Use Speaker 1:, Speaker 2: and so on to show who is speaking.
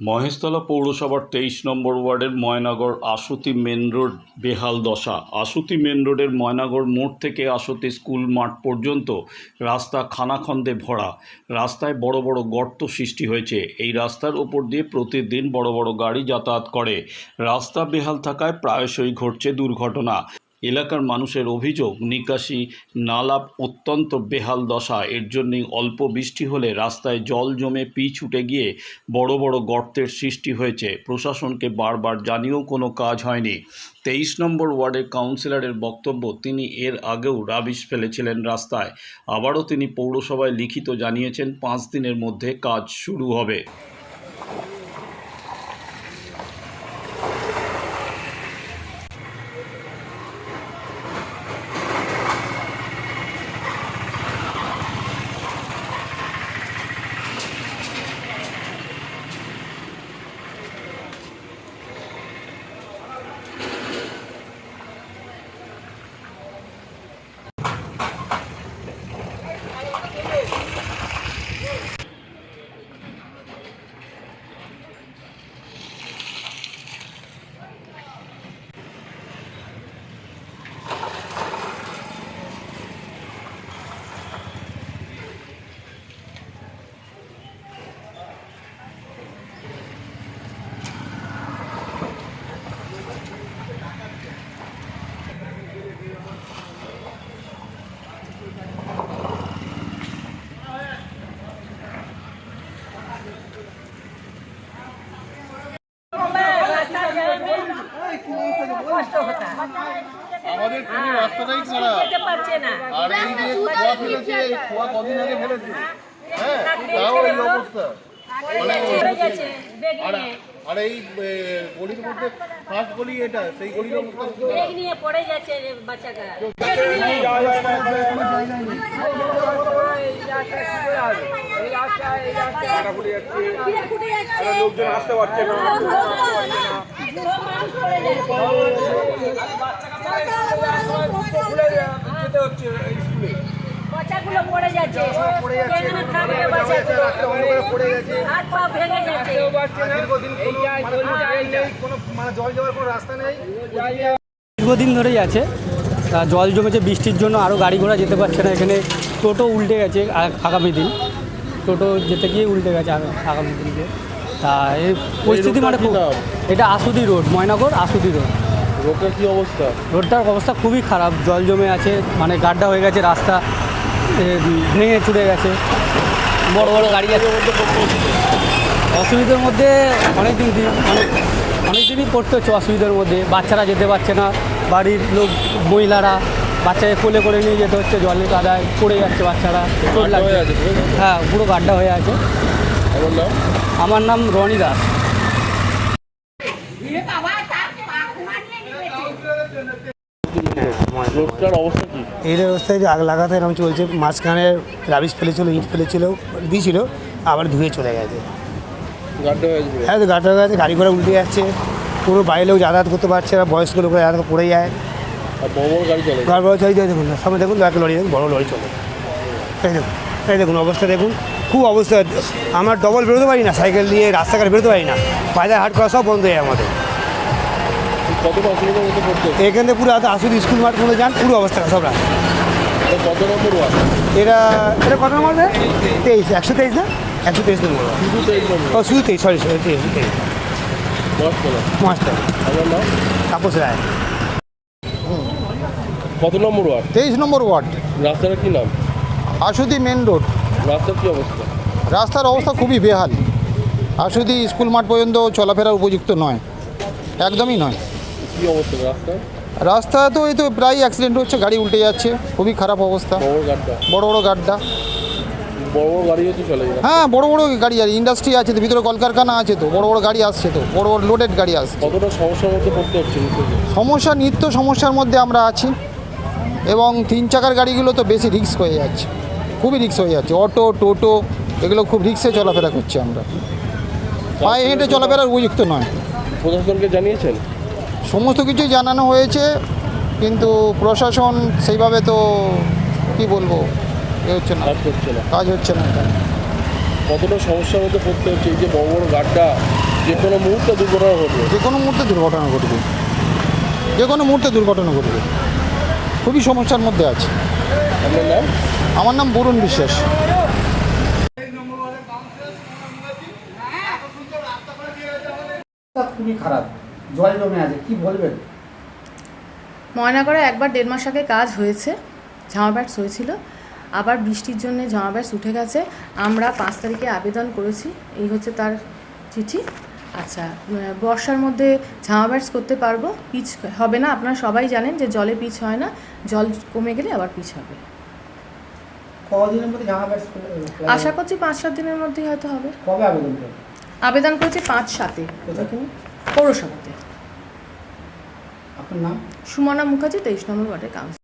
Speaker 1: মহেশতলা পৌরসভার তেইশ নম্বর ওয়ার্ডের ময়নাগর আশুতি মেন রোড বেহাল দশা। আশুতি মেন রোডের ময়নাগর মোড় থেকে আশুতি স্কুল মাঠ পর্যন্ত রাস্তা খানাখন্দে ভরা। রাস্তায় বড় বড় গর্ত সৃষ্টি হয়েছে। এই রাস্তার ওপর দিয়ে প্রতিদিন বড় বড় গাড়ি যাতায়াত করে। রাস্তা বেহাল থাকায় প্রায়শই ঘটছে দুর্ঘটনা। এলাকার মানুষের অভিযোগ, নিকাশি নালা অত্যন্ত বেহাল দশা। এর জন্যই অল্প বৃষ্টি হলে রাস্তায় জল জমে পি ছুটে গিয়ে বড় বড় গর্তের সৃষ্টি হয়েছে। প্রশাসনকে বারবার জানিয়েও কোনো কাজ হয়নি। তেইশ নম্বর ওয়ার্ডের কাউন্সিলরের বক্তব্য, তিনি এর আগেও রাবিশ ফেলেছিলেন রাস্তায়। আবারও তিনি পৌরসভায় লিখিত জানিয়েছেন, পাঁচ দিনের মধ্যে কাজ শুরু হবে।
Speaker 2: পুরো খারাপ
Speaker 3: যেতে পারছে না।
Speaker 2: আর এই যে খোয়া ফেলেছে এই খোয়া কদিন আগে ফেলেছে। হ্যাঁ? তাও এই অবস্থা। মানে
Speaker 3: পড়ে গেছে বেগ
Speaker 2: আর আর এই গলির মধ্যে ফার্স্ট গলি এটা সেই গলির অবস্থা।
Speaker 3: বেগ নিয়ে পড়ে যাচ্ছে রে বাচ্চাটা। লোকজন আসতে পারছে না। পড়ে যাচ্ছে। বাচ্চাগুলো পড়ে যাচ্ছে কেন থাকবে বাচ্চাগুলো
Speaker 2: পড়ে গেছে
Speaker 3: হাত পা ভেঙে যাচ্ছে।
Speaker 2: দীর্ঘদিন কোনো মানে কোনো কোনো মানে জল যাওয়ার কোনো রাস্তা নেই।
Speaker 4: দীর্ঘদিন ধরেই আছে। তা জল জমেছে বৃষ্টির জন্য আরও গাড়ি ঘোড়া যেতে পারছে না। এখানে টোটো উল্টে গেছে আগামী দিন। টোটো যেতে গিয়ে উল্টে গেছে আগা- আগামী দিনকে। তা এই পরিস্থিতি মানে খুব এটা আসুদি রোড ময়নাগর আসুদি রোড।
Speaker 2: রোগের কি অবস্থা?
Speaker 4: রোডটার অবস্থা খুবই খারাপ। জল জমে আছে মানে গাড্ডা হয়ে গেছে রাস্তা ভেঙে চুড়ে গেছে। বড় বড় গাড়ি আছে অসুবিধার মধ্যে অনেক দিন দিন- অনেক অনেক দিনই পড়তে হচ্ছে অসুবিধার মধ্যে। বাচ্চারা যেতে পারছে না বাড়ির লোক মহিলারা বাচ্চাকে কোলে করে নিয়ে যেতে হচ্ছে জলের কাদায় পড়ে যাচ্ছে বাচ্চারা। হ্যাঁ পুরো গাড্ডা হয়ে আছে। আমার নাম? রনি দাস।
Speaker 5: এই অবস্থায় আগ লাগাতে এরকম চলছে মাঝখানে রাবিশ ফেলেছিল ইট ফেলেছিল দিয়েছিল আবার ধুয়ে চলে গেছে। হ্যাঁ তো গাড়ি গেছে গাড়ি ঘোড়া উল্টে যাচ্ছে। পুরো বাইরে লোক যাতায়াত করতে পারছে না বয়স্ক লোক যাতায়াত পড়ে যায়।
Speaker 2: বড় বড় গাড়ি চলে।
Speaker 5: বড় চলে যায় দেখুন সামনে দেখুন একটা লরি দেখুন বড় লরি চলে। এই দেখুন এই দেখুন অবস্থা দেখুন খুব অবস্থা। আমরা ডবল বেরোতে পারি না সাইকেল দিয়ে রাস্তাঘাট বেরোতে পারি না। বাজার হাট করা সব বন্ধ হয়ে আমাদের।
Speaker 2: কত অসুবিধার মধ্যে পড়তে
Speaker 5: এখান থেকে পুরো আসলে স্কুল মাঠ পুরো যান পুরো অবস্থা সব রাস্তা
Speaker 2: কত নম্বর ওয়ার্ড?
Speaker 5: এরা এটা কত নম্বর তেইশ একশো তেইশ না? একশো তেইশ নম্বর ও শুধু তেইশ সরি সরি তেইশ তেইশ। মাস্টার তাপস রায়।
Speaker 2: কত নম্বর ওয়ার্ড?
Speaker 6: তেইশ নম্বর ওয়ার্ড।
Speaker 2: রাস্তাটা কি নাম?
Speaker 6: আশুদি মেন রোড।
Speaker 2: রাস্তার কি অবস্থা?
Speaker 6: রাস্তার অবস্থা খুবই বেহাল। আশুদি স্কুল মাঠ পর্যন্ত চলাফেরা উপযুক্ত নয়। একদমই নয়।
Speaker 2: কি অবস্থা? রাস্তা?
Speaker 6: রাস্তা তো এই তো প্রায় অ্যাক্সিডেন্ট হচ্ছে গাড়ি উল্টে যাচ্ছে খুবই খারাপ অবস্থা।
Speaker 2: বড় বড় গাড্ডা
Speaker 6: বড় বড় গাড্ডা
Speaker 2: বড় বড় গাড়ি হচ্ছে চলে যায়
Speaker 6: হ্যাঁ বড় বড় গাড়ি আছে ইন্ডাস্ট্রি আছে তো ভিতরে কলকারখানা আছে তো বড় বড় গাড়ি আসছে তো বড় বড় লোডেড গাড়ি আসছে।
Speaker 2: কতটা সমস্যার মধ্যে পড়তে হচ্ছে
Speaker 6: সমস্যা নিত্য সমস্যার মধ্যে আমরা আছি এবং তিন চাকার গাড়িগুলো তো বেশি রিস্ক হয়ে যাচ্ছে খুবই রিস্ক হয়ে যাচ্ছে। অটো টোটো এগুলো খুব রিক্সে চলাফেরা করছি আমরা। পায়ে হেঁটে চলাফেরার উপযুক্ত নয়।
Speaker 2: প্রশাসনকে জানিয়েছেন?
Speaker 6: সমস্ত কিছুই জানানো হয়েছে কিন্তু প্রশাসন সেইভাবে তো কি বলব এ হচ্ছে না।
Speaker 7: কাজ করছে না।
Speaker 6: কাজ হচ্ছে না
Speaker 7: কতটা সমস্যার মধ্যে পড়তে হচ্ছে এই যে বড় বড় গাড্ডা যে কোনো মুহূর্তে দুর্ঘটনা ঘটবে?
Speaker 6: যে কোনো মুহূর্তে দুর্ঘটনা ঘটবে। যে কোনো মুহূর্তে দুর্ঘটনা ঘটবে। খুবই সমস্যার মধ্যে আছে।
Speaker 7: আপনার নাম?
Speaker 6: আমার নাম বরুণ বিশ্বাস।
Speaker 8: খুবই খারাপ। জল জমে আছে কি বলবেন?
Speaker 9: ময়নাগড়ে একবার দেড় মাস আগে কাজ হয়েছে জামা ব্যাটস হয়েছিল আবার বৃষ্টির জন্য জামা ব্যাটস উঠে গেছে। আমরা পাঁচ তারিখে আবেদন করেছি এই হচ্ছে তার চিঠি। আচ্ছা বর্ষার মধ্যে জামা ব্যাটস করতে পারব? পিচ হবে না? আপনারা সবাই জানেন যে জলে পিচ হয় না জল কমে গেলে আবার পিচ হবে।
Speaker 8: কদিনের মধ্যে জামা ব্যাটস
Speaker 9: আশা করছি পাঁচ সাত দিনের মধ্যেই হয়তো হবে।
Speaker 8: কবে আবেদন
Speaker 9: আবেদন করেছি পাঁচ সাতে। পৌরসভাতে।
Speaker 8: আপনার নাম?
Speaker 9: সুমনা মুখার্জি তেইশ নম্বর ওয়ার্ডের কাউন্সিলর।